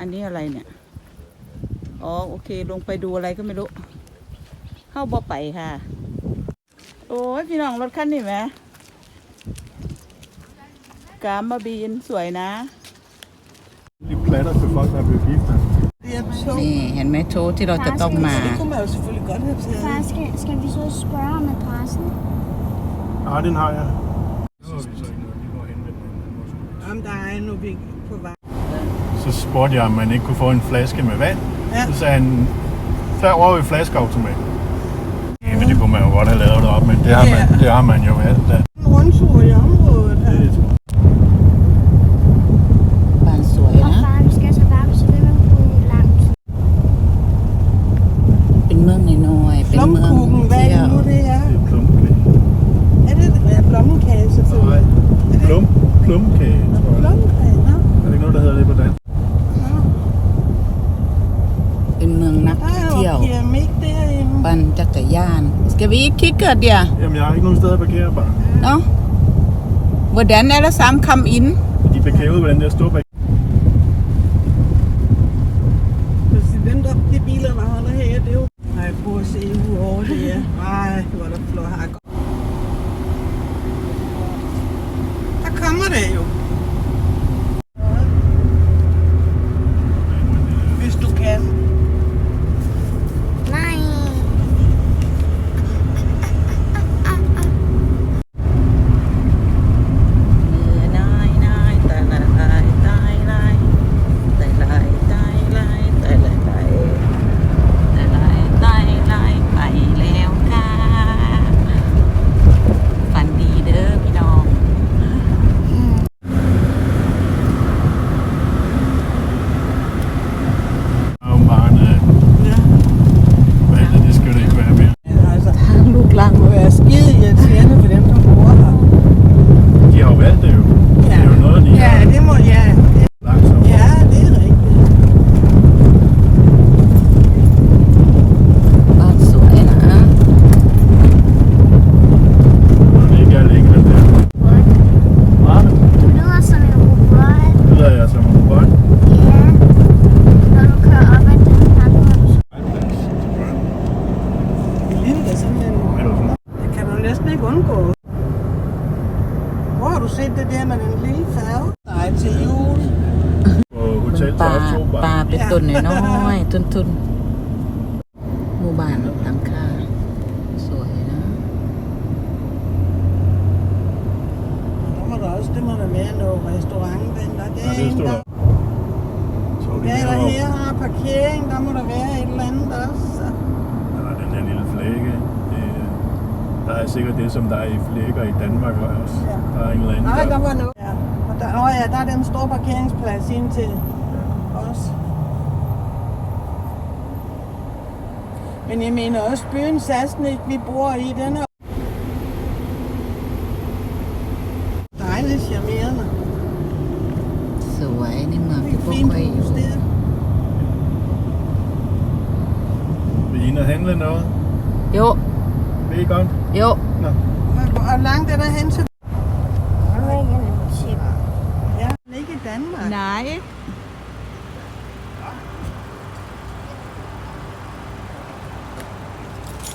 อันนี้อะไรเนี่ย อ๋อ โอเค ลงไปดูอะไรก็ไม่รู้ เข้าบ่ไปค่ะ โอ้ยพี่น้องรถคันนี้ไหมกามมาบีนสวยนะ De platter til folk, der er blevet gift. Det er sjovt. นี่เห็นไหมโชว์ที่เราจะต้องมา Det kunne man jo selvfølgelig godt have taget. Far, skal, skal vi så spørge om adressen? Nej, den har jeg. Så har vi så ikke noget. Vi går hen med den. Om der er endnu vi på vej. Så spurgte jeg, om man ikke kunne få en flaske med vand. Ja. Så sagde han, derovre ved flaskeautomat. Ja, men det kunne man jo godt have lavet op, men det har man, det har man jo valgt. Da. นเมืองนัก Der er เที่ยว jo keramik derinde. ปั่นจักรยาน skal vi ikke kigge der Jamen, jeg har ikke nogen steder at parkere bare. Nå hvordan er det samme kom ind De parkerer ud ved den der store parkering. Hvis det er dem, der, de biler, der holder her, det er jo... Nej, prøv at se, hvor hårdt det er. Ej, hvor er der flot hak. Der kommer det jo. lang, hvor jeg er skide. อยๆทุนๆหมู่บ้านหลังคาสวยนะ Der må der også, det må der være noget restaurant, den der. Det Ja, er det en, stod der. der. Så de Ja, der deroppe. her har parkering, der må der være et eller andet også. Der er den her lille flække. Det, der er sikkert det, som der er i flækker i Danmark også. Ja. Der er en eller anden, Nej, der der... var noget. Ja. Og der, åh ja, der er den store parkeringsplads ind til os. Men jeg mener også, byen Sassnit, vi bor i, den er dejligt charmerende. สวยในเมือง Det ที่ er พวก fint เคยอยู่ hus der. Vil I ind og handle noget? โย Vil I godt? โย Nå. Og hvor langt er der hen til? Jeg vil ikke have en chip. Ja, men ikke i Danmark. Nej.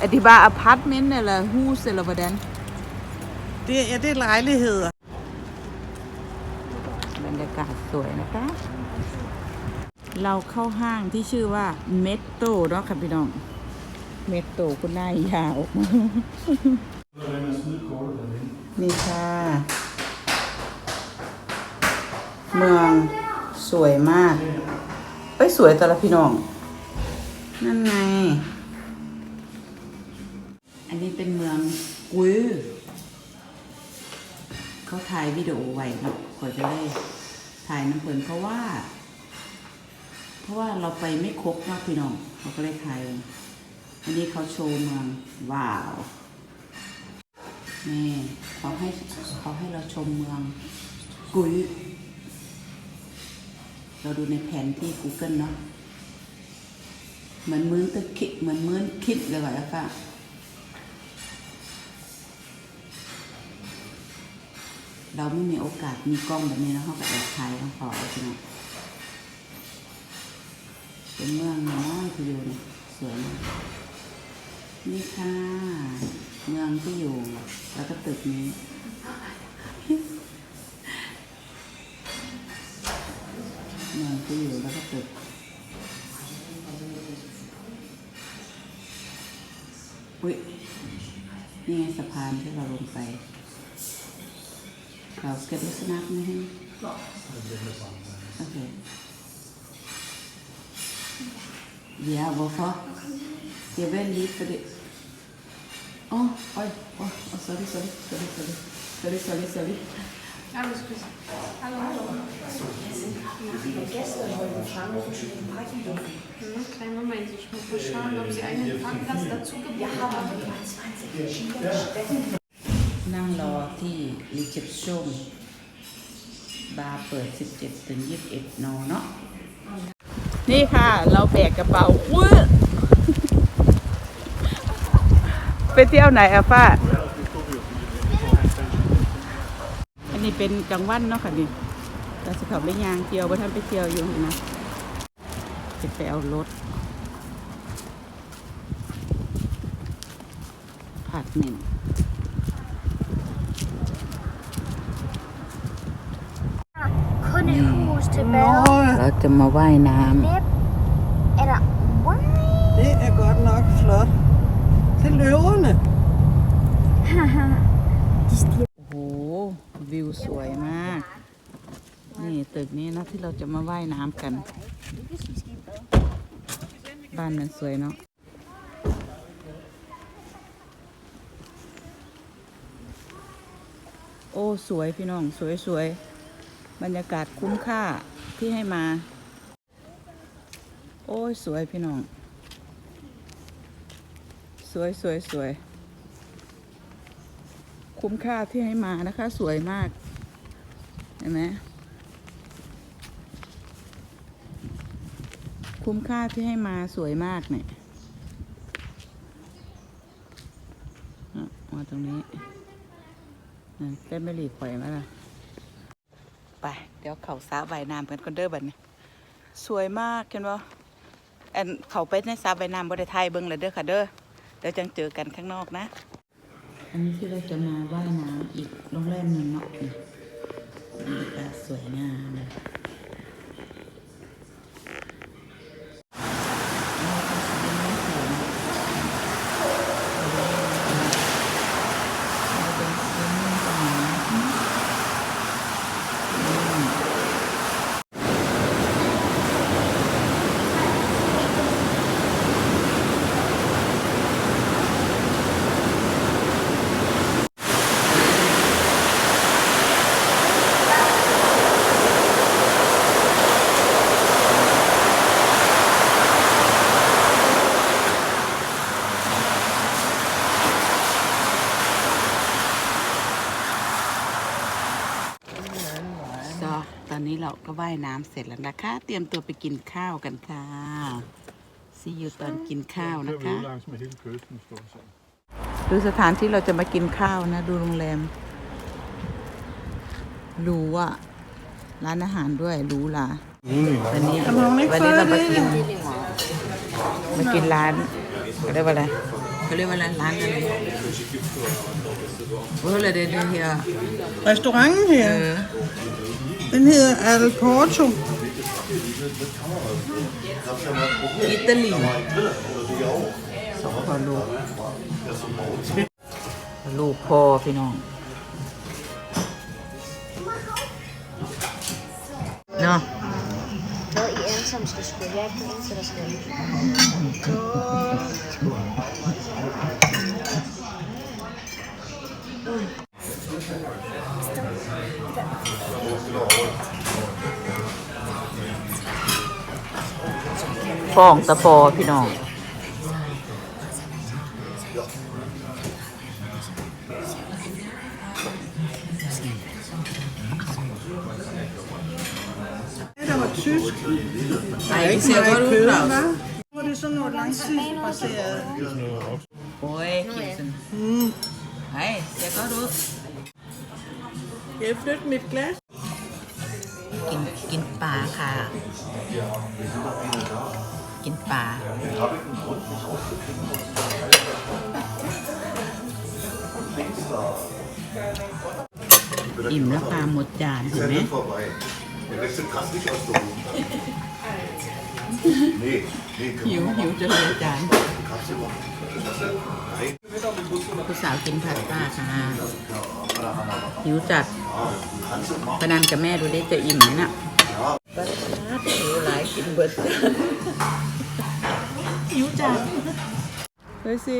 Er det bare apartment eller hus eller hvordan? Det, ja, det er lejligheder. บรรยากาศสวยนะคะ เราเข้าห้างที่ชื่อว่าเมตโตเนาะค่ะพี่น้อง เมตโตคุณนายยาว นี่ค่ะ เมืองสวยมาก เอ้ย สวยแต่ละพี่น้อง นั่นไงอั นนี้เป็นเมืองกุยเขาถ่ายวิดีโอไว้เนาะขอจะได้ถ่ายน้ำเพลินเพราะว่า เพราะว่าเราไปไม่ครบเนาะพี่น้องเขาก็เลยถ่ายอันนี้เขาโชว์เมืองว้าวนี่เขาให้เขาให้เราชมเมืองกุยเราดูในแผนที่ Google เนาะเหมือนมื้นตึกคิดเหมือนมื้นคิดเลยว่ะแล้วก็ เราไม่มีโอกาสมีกล้องแบบนี้แล้วเขาก็แอบถ่ายต้องขอใช่ไหมเป็นเมืองน้อยที่อยู่นี่สวยมากนี่ค่ะ เมืองที่อยู่ แล้วก็ตึกนี้เมืองที่อยู่แล้วก็ตึกอุ้ยนี่ไงสะพานที่เราลงไป Krausgebüsse machen hin? Okay. Ja, hvorfor? Jeg ja, vil lige, fordi... Åh, oh, øj, oh, oh, sorry, sorry, sorry, sorry, sorry, sorry, sorry. Alles gut. Hallo. Hallo. Wir sind nach gestern heute fragen, ob wir schon parken dürfen. Mhm, kleinen Moment, ich muss mal schauen, ob Sie einen Parkplatz dazu gebracht haben. Ja, aber wir 20 verschiedene Städte. นั่งรอที่รีเซพชันบาร์เปิด 17 ถึง 21นเนาะ นี่ค่ะ เราแบกกระเป๋าอุ้ยไปเที่ยวไหนอะป้า อันนี้เป็นกลางวันเนาะค่ะนี่เราสิเขาไปยางเที่ยวว่าท่านไปเที่ยวอยู่นะจะไปเอารถผัดเหม็น Kundehoes til bad. Nå, เราจะมาว่ายน้ Nip. Eller wine. det er godt nok flot. Til løverne. ำโอ้โห วิวสวยมาก นี่ตึกนี้นะที่เราจะมาว่ายน้ำกัน บ้านมันสวยเนาะ โอ้ สวยพี่น้อง สวยสวย บรรยากาศคุ้มค่าที่ให้มา โอ้ย สวยพี่น้อง สวยสวยสวย คุ้มค่าที่ให้มานะคะ สวยมาก เห็นไหมคุ้มค่าที่ให้มาสวยมากเนี่ยมาตรงนี้อะเต้นไม่หลีกปล่อยมาละ ไปเดี๋ยวเขาสาใบน้ำกันคนเด้อบัดนี้ สวยมากเห็นบ่อันเขาไปในสาใบน้ำบริไทยเบิ้งเลยเด้อค่ะเด้อเดี๋ยวจังเจอกันข้างนอกนะ อันนี้ที่เราจะมาว่ายน้ำอีกโรงแรมหนึ่งเนาะนี่บรรยากาศสวยงามเลยก็ต อนนี้เราก็ว่ายน้ำเสร็จแล้วนะคะ เตรียมตัวไปกินข้าวกันค่ะซีอยู่ตอนกินข้าวนะ kører vi คะ ud langs med hele kysten, stort set. ดูสถานที่เราจะมากินข้าวนะ ดูโรงแรมหรูอะร้านอาหารด้วยหรูหราวันนี้วันนี้เรามากินมากินร้านเขาเรียกว่าอะไรเขาเรียกว่าร้านร้านอะไร โอ้เลยเดี๋ยวเดี๋ยวเฮีย Restauranten เอ her, อ den hedder Al Porto. อิตาลี den eneste, der skal. ฟองตะปอพี่น้อง sådan noget langtidsbaseret. โอ้ยกินสิ Mm. ไอ้เสียก็รู้ Kan jeg flytte mit glas? กินกินปลาค่ะกกินปลา อิ่มแล้วปลาหมดจานเห็นไหม vorbei. Der Rest kannst nicht aus der Wohnung. Nee, nee, หิว können หิ wir วจะเหลือจาน Kannst du machen. Nein. ผู้สาวกินพาสต้าค่ะหิวจัด Kannst du machen. พนันกับแม่ดูได้จะอิ่มไหมน่ะปลาหิวหลายกินเบิดหิวจัดเฮ้ยสิ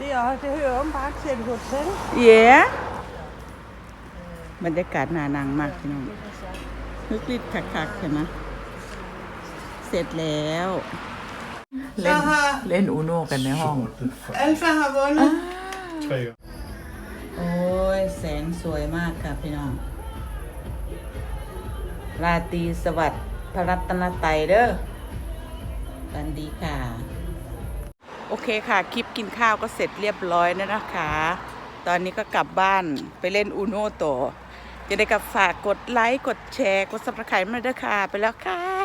Det, er, det hører åbenbart til et hotel. เย้บรรยากาศหนานังมากพี่น้องนึกลิดคักๆเห็นไหม เสร็จแล้ว เล่นเล่นอูโนกันในห้อง Alfa har vundet. Tre. โอ้ย แสงสวยมากค่ะพี่น้อง ราตรีสวัสดิ์พระรัตนตรัยเด้อบันดีค่ะ โอเคค่ะ คลิปกินข้าวก็เสร็จเรียบร้อยแล้วนะคะ ตอนนี้ก็กลับบ้านไปเล่นอูโน่ต่อจะได้กับฝากกดไลค์ กดแชร์ กดซับสไครต์มาด้วยค่ะ ไปแล้วค่ะ